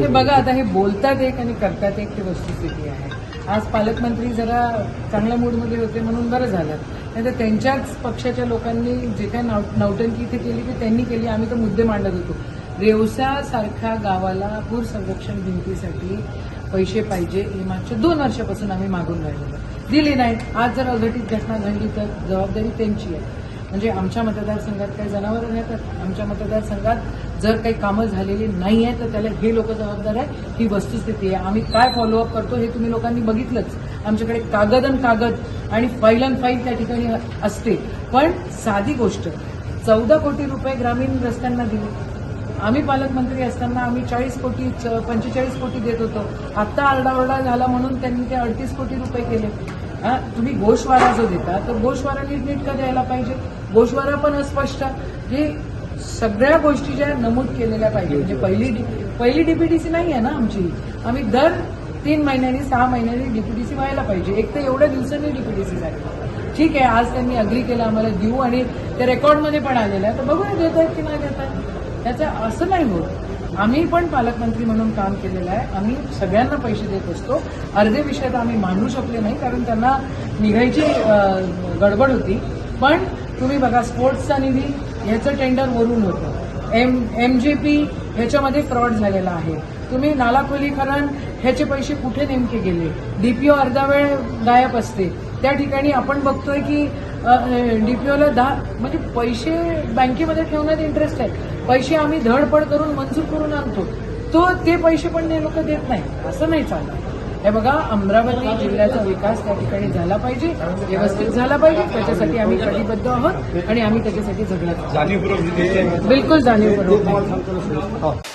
हे बघा आता हे बोलतात एक आणि करतात एक ही वस्तुस्थिती आहे. आज पालकमंत्री जरा चांगल्या मूडमध्ये होते म्हणून बरं झालं. नाही तर त्यांच्याच पक्षाच्या लोकांनी जे काही नाव- नौटंकी इथे केली ती त्यांनी केली आम्ही तर मुद्दे मांडत होतो. रेवसासारख्या गावाला पूर संरक्षण भिंतीसाठी पैसे पाहिजे हे मागच्या दोन वर्षापासून आम्ही मागून राहिलेलो. दिली नाही. आज जर अघटित घटना घडली तर जबाबदारी त्यांची आहे. म्हणजे आमच्या मतदारसंघात काही जनावरं राहतात आमच्या मतदारसंघात जर काही कामं झालेली नाही आहे तर त्याला हे लोक जबाबदार आहे ही वस्तुस्थिती आहे. आम्ही काय फॉलोअप करतो हे तुम्ही लोकांनी बघितलंच. आमच्याकडे कागद आणि कागद आणि फाईल अन फाईल त्या ठिकाणी असते. पण साधी गोष्ट चौदा कोटी रुपये ग्रामीण रस्त्यांना दिले. आम्ही पालकमंत्री असताना आम्ही चाळीस कोटी पंचेचाळीस कोटी देत होतो. आत्ता आरडाओरडा झाला म्हणून त्यांनी ते अडतीस कोटी रुपये केले. तुम्ही गोशवारा जो देता तर गोशवारा नीटनेटका द्यायला पाहिजे? गोशवारा पण अस्पष्ट. जे सगळ्या गोष्टी ज्या नमूद केलेल्या पाहिजे. म्हणजे पहिली पहिली डीपीडीसी नाही आहे ना आमची? आम्ही दर तीन महिन्यांनी सहा महिन्यांनी डीपीडीसी व्हायला पाहिजे. एक तर एवढ्या दिवसांनी डीपीडीसी झाली. ठीक आहे आज त्यांनी अग्री केलं आम्हाला देऊ आणि ते रेकॉर्डमध्ये पण आलेलं आहे. तर बघूया देत आहेत की नाही देत आहेत त्याचं असं नाही होत. आम्ही पण पालकमंत्री म्हणून काम केलेलं आहे. आम्ही सगळ्यांना पैसे देत असतो. अर्धे विषय तर आम्ही मांडू शकले नाही कारण त्यांना निघायची गडबड होती. पण तुम्ही बघा स्पोर्ट्सचा निधी ह्याचं टेंडर वरून होतं. एम एम जे पी ह्याच्यामध्ये फ्रॉड झालेला आहे. तुम्ही नाला खोलीकरण ह्याचे पैसे कुठे नेमके गेले? डीपीओ अर्धा वेळ गायब असते. त्या ठिकाणी आपण बघतोय की डीपीओला दहा म्हणजे पैसे बँकेमध्ये ठेवण्यात इंटरेस्ट आहे. पैसे आम्ही धडपड करून मंजूर करून आणतो. तो ते पैसे पण ते लोक देत नाही. असं नाही चालत. हे बघा अमरावती जिल्ह्याचा विकास त्या ठिकाणी झाला पाहिजे व्यवस्थित झाला पाहिजे त्याच्यासाठी आम्ही कटिबद्ध आहोत आणि आम्ही त्याच्यासाठी झगडत बिलकुल जाणीवपूर्वक.